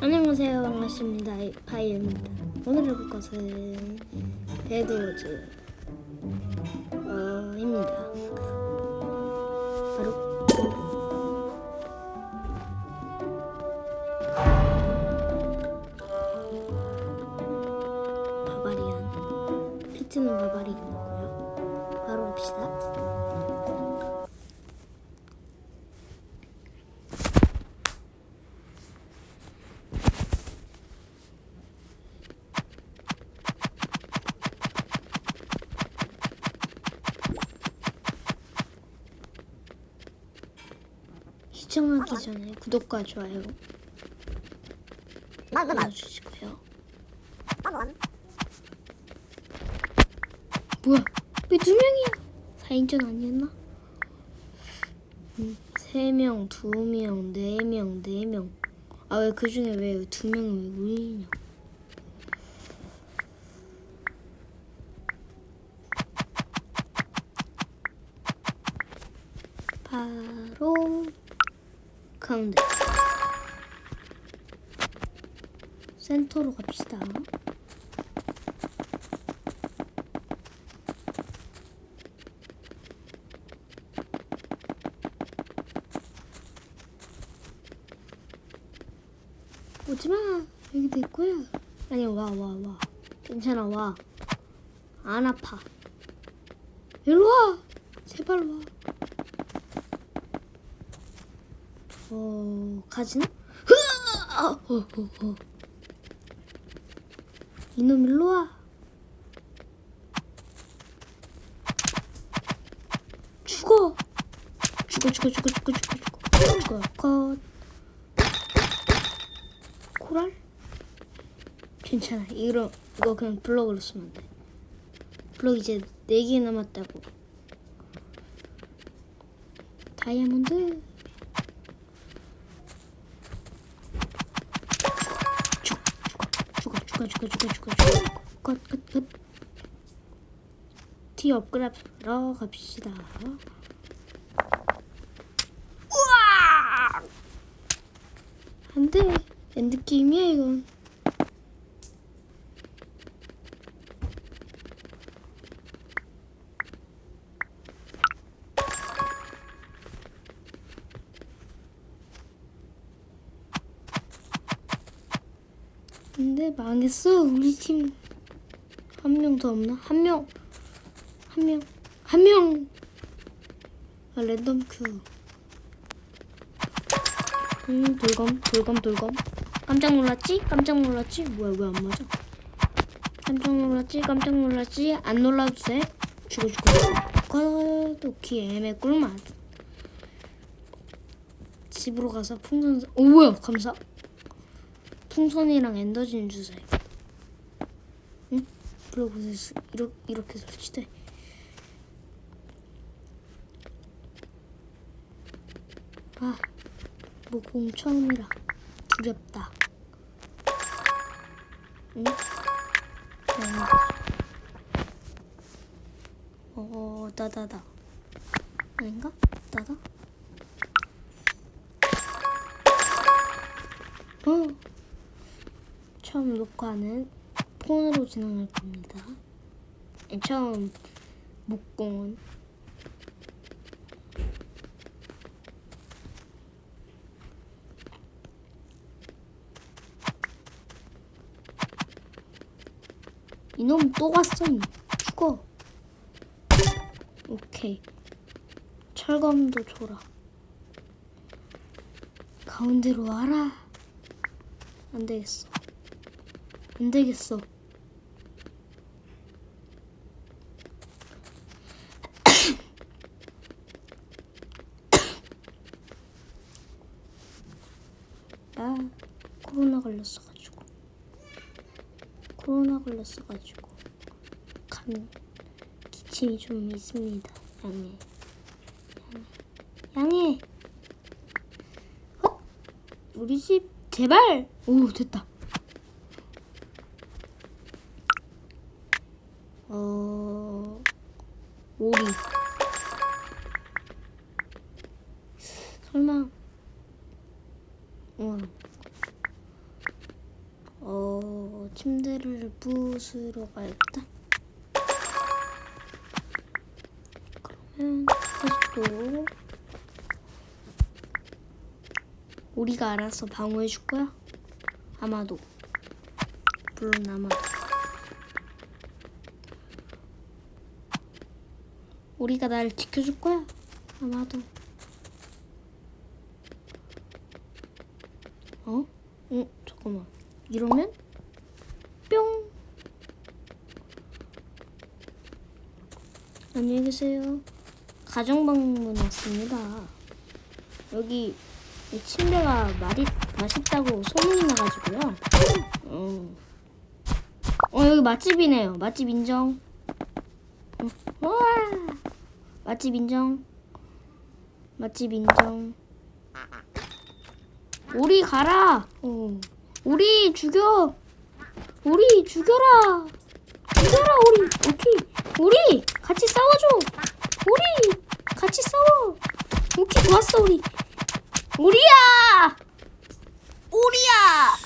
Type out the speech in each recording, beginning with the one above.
안녕하세요. 반갑습니다. 바이입니다. 오늘 해볼 것은 배드워즈 어, 입니다. 바로 바바리안. 피트는 바바리안 시청하기 전에 구독과 좋아요 눌러주시고요. 뭐야? 왜 두 명이야? 4인전 아니었나? 음, 세 명, 두 명, 네 명, 네 명. 아 왜 그 중에 왜 두 명이 왜 우리냐? 바로 가운데 센터로 갑시다. 오지마 여기 내 거야. 아니 와와 와. 괜찮아 와. 안 아파. 일로 와. 제발 와. 어 가지나? 어, 어, 어. 이놈 일로 와. 죽어. 죽어 죽어 죽어 죽어 죽어 죽어 죽어 컷. 코랄? 괜찮아. 이거 이거 그냥 블럭으로 쓰면 돼. 블럭 이제 4개 남았다고. 다이아몬드. 죽어 죽어 죽어 죽어 죽어 죽어 컷컷컷 티 업그레이드하러 갑시다. 우와! 안돼. 엔드게임이야 이건 근데 망했어 우리 팀 한 명 더 없나? 한 명, 한 명, 한 명. 아 랜덤 큐. 음 돌검, 돌검, 돌검. 깜짝 놀랐지? 깜짝 놀랐지? 뭐야 왜 안 맞아? 깜짝 놀랐지? 깜짝 놀랐지? 안 놀라도 돼? 죽어 죽어. 오케이 애매 꿀맛. 집으로 가서 풍선. 오 뭐야 감사. 풍선이랑 엔더진 주세요. 응? 블로그에서 이렇게, 이렇게 설치돼. 아, 뭐공 처음이라 두렵다. 응? 응. 어, 나다다. 아닌가? 나다? 어. 처음 녹화는 폰으로 진행할 겁니다. 아니, 처음 목공은 이놈 또 왔어 이 죽어. 오케이. 철검도 줘라. 가운데로 와라. 안 되겠어 안 되겠어. 나 코로나 걸렸어가지고 코로나 걸렸어가지고 간 기침이 좀 있습니다. 양해 양해 양해. 헛! 우리 집 제발 오 됐다. 어 오리 설마 어 침대를 부수러 가야겠다. 그러면 또 우리가 알아서 방어해 줄 거야? 아마도 물론 아마도 우리가 날 지켜줄 거야? 아마도 어? 어? 잠깐만 이러면 뿅 안녕히 계세요 가정 방문 왔습니다 여기 이 침대가 맛이, 맛있다고 소문이 나가지고요 어. 어 여기 맛집이네요 맛집 인정 어, 우와 맛집 인정. 맛집 인정. 우리 가라. 어. 우리 죽여. 우리 죽여라. 죽여라 우리. 오케이. 우리 같이 싸워줘. 우리 같이 싸워. 오케이 좋았어 우리. 우리야! 우리야!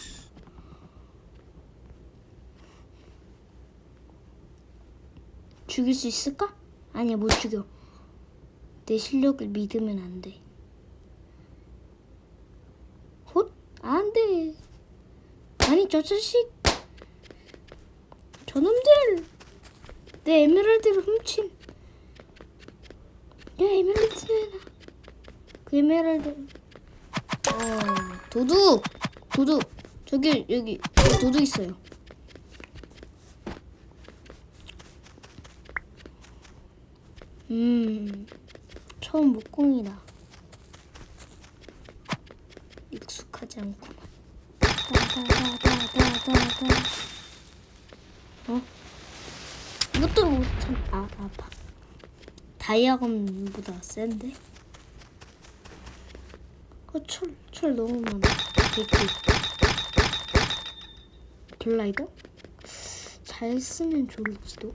죽일 수 있을까? 아니야 못 죽여 내 실력을 믿으면 안 돼. 헛? 안 돼. 아니 저 자식. 저놈들. 내 에메랄드를 훔친. 야 에메랄드 내놔. 그 에메랄드. 어 도둑. 도둑. 저기 여기 여기. 도둑 있어요. 음 처음 목공이다 익숙하지 않구만 다다다다다다다 어? 이것도 못참 아 아파 다이아검보다 센데? 어, 철, 철 너무 많아. 개꿀. 글라이더? 잘 쓰면 좋을지도.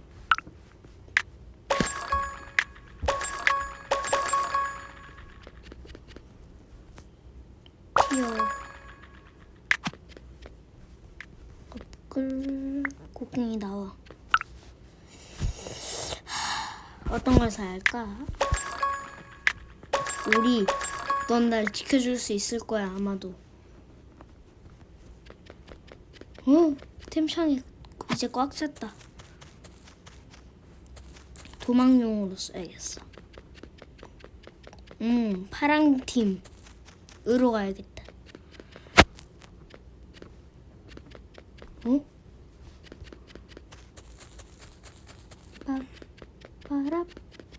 곡괭이 나와. 하, 어떤 걸 사야 할까? 우리 넌 날 지켜줄 수 있을 거야 아마도. 어, 템창이 이제 꽉 찼다. 도망용으로 써야겠어. 음, 파랑 팀으로 가야겠다. 어? 빠, 빠라,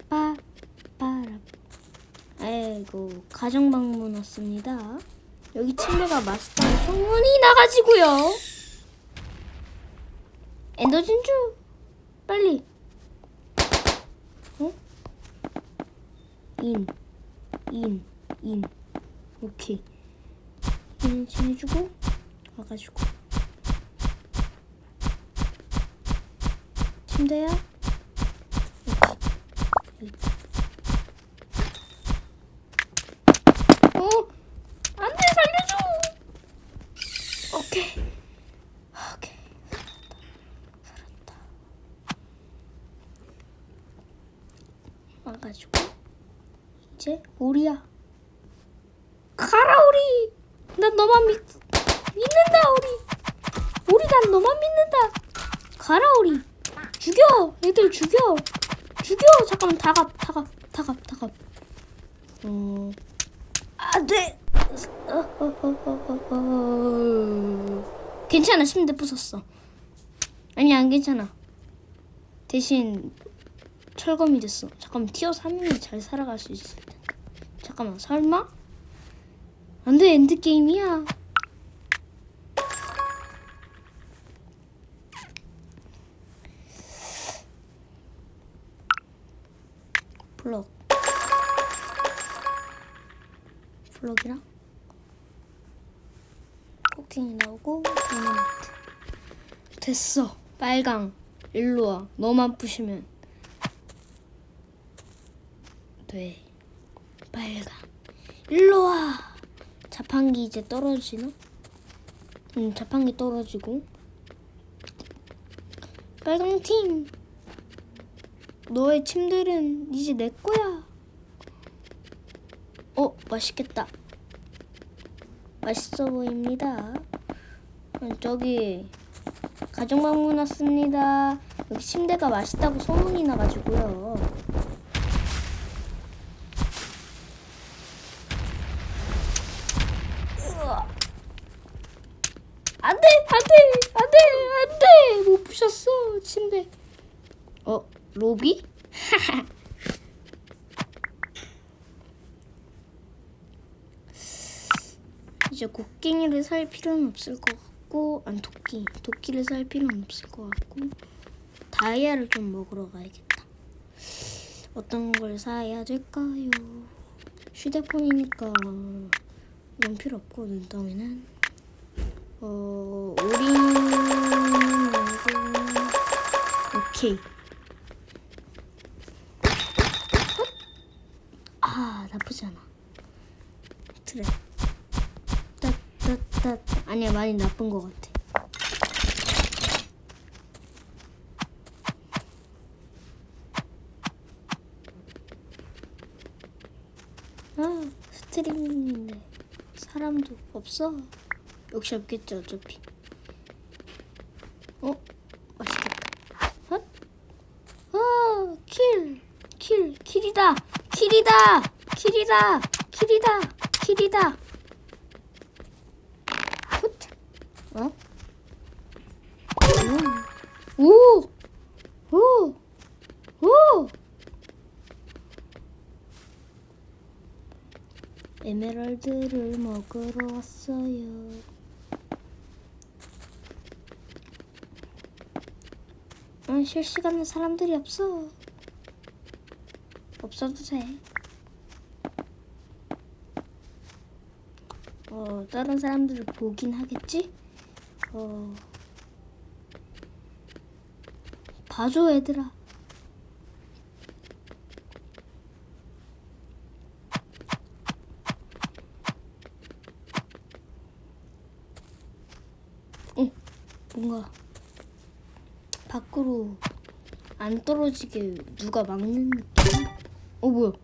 빠, 빠라. 아이고 가정 방문 왔습니다. 여기 침대가 맛있다는 소문이 나가지고요. 엔더 진주 빨리. 어? 인, 인, 인. 오케이. 인 해주고 와가지고 침대야. 여기. 여기. 어, 안 돼, 살려줘! 오케이. 오케이. 살았다. 살았다. 와가지고, 이제, 우리야. 가라, 우리! 난 너만 믿, 믿는다, 우리! 우리 난 너만 믿는다! 가라, 우리! 죽여! 애들 죽여! 죽여! 잠깐만, 다갑, 다갑, 다갑, 다갑. 어, 안 돼. 어, 어, 어. 괜찮아. 침대 부쉈어. 아니 안 괜찮아. 대신 철검이 됐어. 잠깐만 티어 3이면 잘 살아갈 수 있을 텐데. 잠깐만 설마? 안 돼 엔드 게임이야. 블럭. 블럭이랑 코킹이 나오고 다이너마이트 됐어 빨강 일로 와 너만 부시면 돼 빨강 일로 와 자판기 이제 떨어지나? 응 자판기 떨어지고 빨강 팀. 너의 침들은 이제 내 거야. 어, 맛있겠다. 맛있어 보입니다. 어, 저기 가족 방문 왔습니다. 여기 침대가 맛있다고 소문이 나가지고요. 으아. 안돼 안돼 안돼 안돼 못 부셨어 침대. 어 로비? 이제 곡괭이를 살 필요는 없을 것 같고 안 도끼 도끼를 살 필요는 없을 것 같고 다이아를 좀 먹으러 가야겠다. 어떤 걸 사야 될까요? 휴대폰이니까 이건 필요 없고 눈덩이는. 어 오린 오케이 헛! 아 나쁘지 않아 트랩 따따따 아니야 많이 나쁜 것 같아. 아 스트리밍인데 사람도 없어. 역시 없겠지 어차피. 어 맛있겠다. 헛? 아 킬! 킬! 킬이다! 킬이다! 킬이다! 킬이다! 킬이다! 어? 오! 오! 오! 에메랄드를 먹으러 왔어요. 아, 실시간에 사람들이 없어. 없어도 돼. 어, 다른 사람들을 보긴 하겠지? 어. 봐줘, 얘들아. 어, 뭔가 밖으로 안 떨어지게 누가 막는 느낌? 어, 뭐야?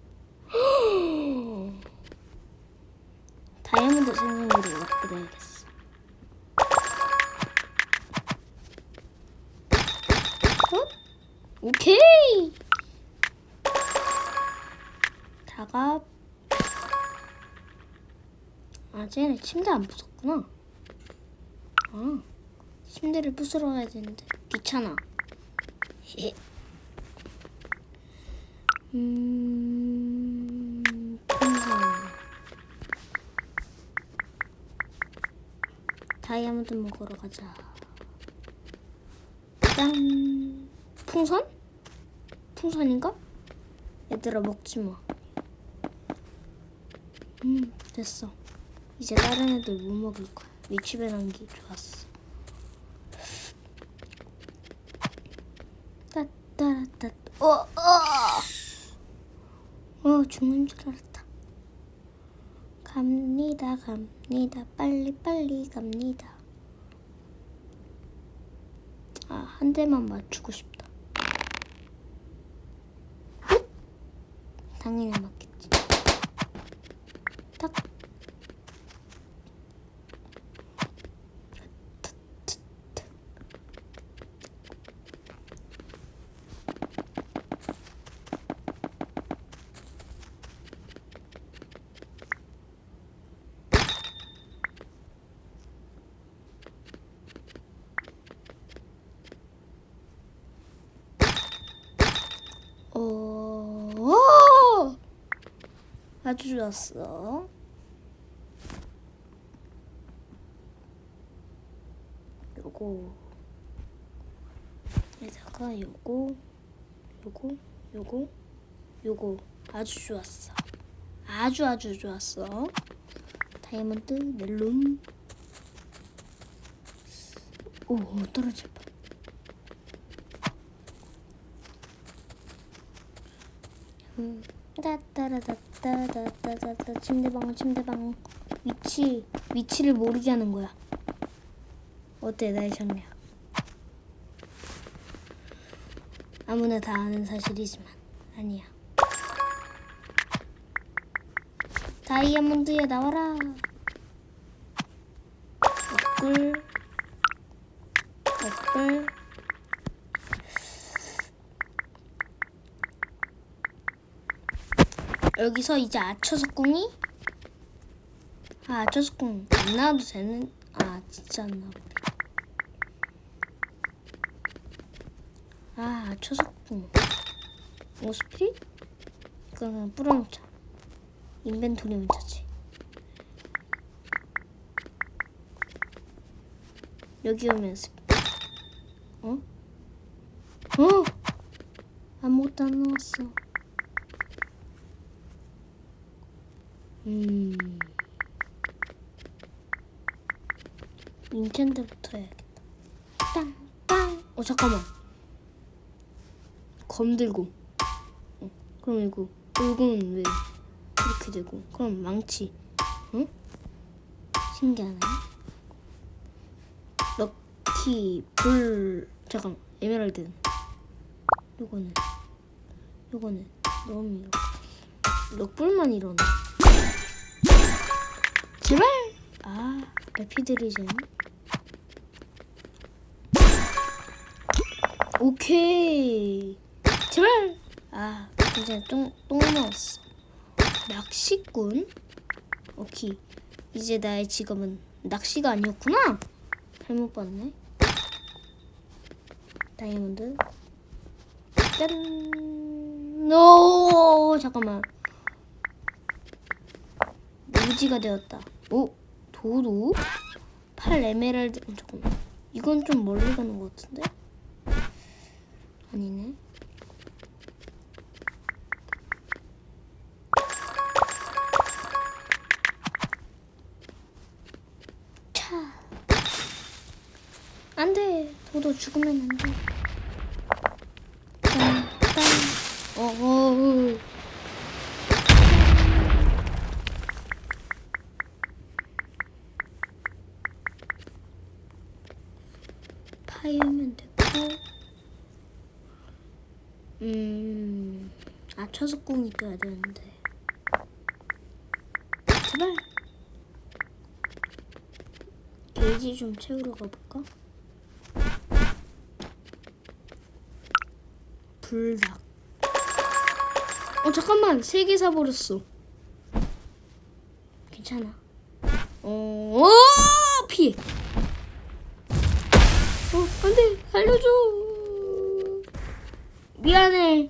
침대 안 부쉈구나. 아 침대를 부수러 가야 되는데 귀찮아. 음, 풍선. 다이아몬드 먹으러 가자. 짠. 풍선? 풍선인가? 얘들아 먹지 마. 음, 됐어. 이제 다른 애들 못 먹을 거야. 위치 변환기 좋았어. 따따따. 어, 어. 어, 죽는 줄 알았다. 갑니다, 갑니다. 빨리, 빨리 갑니다. 아, 한 대만 맞추고 싶다. 훗! 당연히 맞겠지. 딱. 어, 아 주 좋았어. 요거 여기다가 요거 요거 요거 요거 아주 좋았어. 아주 아주 좋았어. 다이아몬드 멜론 오 떨어질 뻔. 음, 따따라따 따따따따 침대방 침대방 위치 위치를 모르게 하는 거야. 어때 나의 전략? 아무나 다 아는 사실이지만 아니야. 다이아몬드야 나와라. 꿀. 꿀. 여기서 이제 아처석궁이 아 아처석궁 안 나와도 되는 아 진짜 안 나와. 아 아처석궁 오스피 이거는 뿌려놓자. 인벤토리 문자지. 여기 오면 습. 어? 어? 아무것도 안 나왔어. 음. 닌텐도부터 해야겠다. 땅, 땅. 어, 잠깐만. 검 들고. 어, 그럼 이거, 이거는 왜 이렇게 되고. 그럼 망치. 응? 신기하네. 럭키, 불. 잠깐, 에메랄드. 요거는. 요거는. 너무 이렇게. 럭불만 일어나. 제발! 아, 에피드리젠. 오케이. 제발! 아, 이제 똥, 똥 나왔어. 낚시꾼? 오케이. 이제 나의 직업은 낚시가 아니었구나? 잘못 봤네. 다이아몬드. 짠! 오, 잠깐만. 무지가 되었다. 오, 도도? 8 에메랄드. 어, 잠깐만. 이건 좀 멀리 가는 것 같은데? 아니네. 차. 안 돼. 도도 죽으면 안 돼. 땅, 땅. 어, 어, 어. 파이면 됐고 음 아처석궁이 떠야 되는데 제발 게이지 좀 채우러 가볼까? 불닭 어 잠깐만 세 개 사버렸어 괜찮아 어, 어 피해 어, 안 돼. 살려줘. 미안해.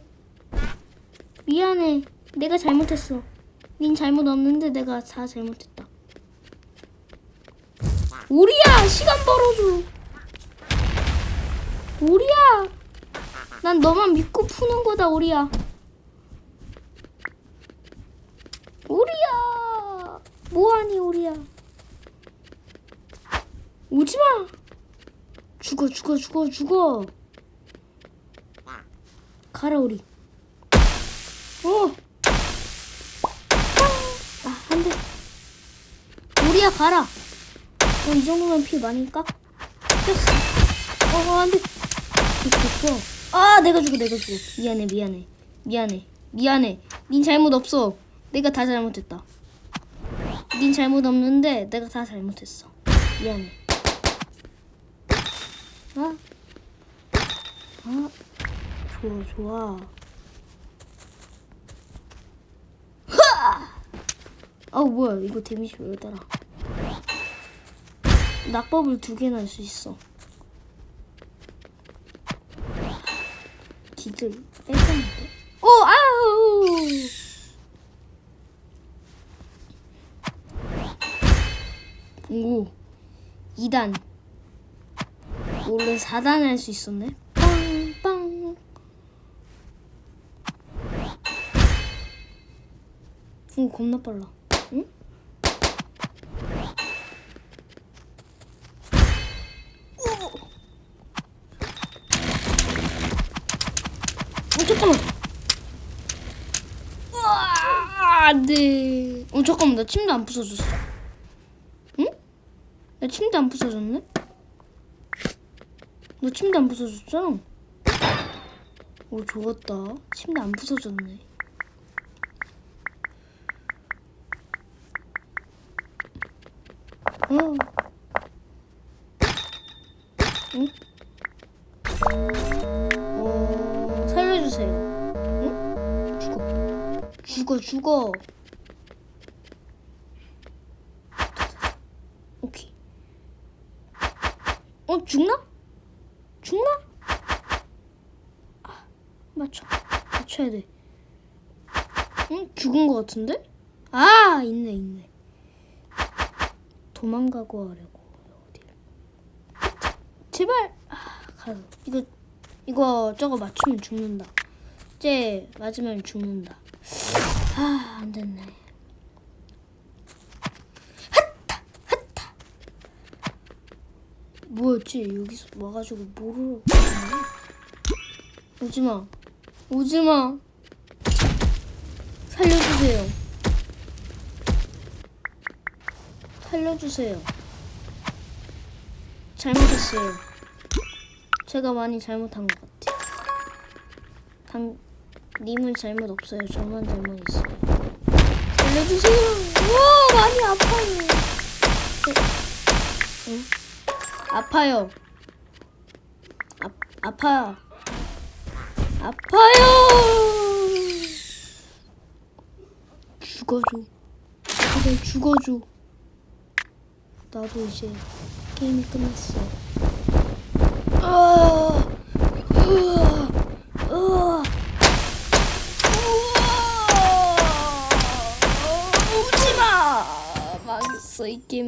미안해. 내가 잘못했어. 닌 잘못 없는데 내가 다 잘못했다. 우리야, 시간 벌어줘. 우리야. 난 너만 믿고 푸는 거다, 우리야. 우리야. 뭐하니, 우리야. 오지 마. 죽어 죽어 죽어 죽어 가라 우리 어 아, 안 돼. 우리야, 가라. 어, 이 정도면 피 많으니까? 됐어. 어, 어, 안 돼. 됐어. 아, 내가 죽어, 내가 죽어. 미안해, 미안해. 미안해. 미안해. 닌 잘못 없어. 내가 다 잘못했다. 닌 잘못 없는데, 내가 다 잘못했어. 미안해. 아, 아, 좋아, 좋아. 아 뭐야. 이거 데미지 왜 달아 낙법을 두 개나 할 수 있어. 기들 뺐었는데? 오 아우! 오 2단. 원래 4단 할 수 있었네. 빵빵. 오 겁나 빨라 응? 어 잠깐만 우와 안돼 어 잠깐만 나 침대 안 부서졌어 응? 나 침대 안 부서졌네? 너 침대 안 부서졌잖아 오 좋았다. 침대 안 부서졌네. 살려주세요. 응? 죽어. 죽어 죽어. 오케이. 어 죽나? 죽나? 아, 맞춰. 맞춰야 돼. 응? 죽은 것 같은데? 아 있네 있네. 도망가고 하려고 어디를? 제발. 아 가서 이거 이거 저거 맞추면 죽는다. 쟤 맞으면 죽는다. 아 안 됐네. 뭐였지? 여기서 와가지고 뭐를 오지마 오지마 살려주세요 살려주세요 잘못했어요 제가 많이 잘못한 것 같아요 당 님은 잘못 없어요 저만 잘못 있어요 살려주세요 우와 많이 아파요 응? 아파요. 아, 아파요. 아파요. 죽어줘. 제발 죽어줘. 나도 이제 게임이 끝났어. 아, 으아, 으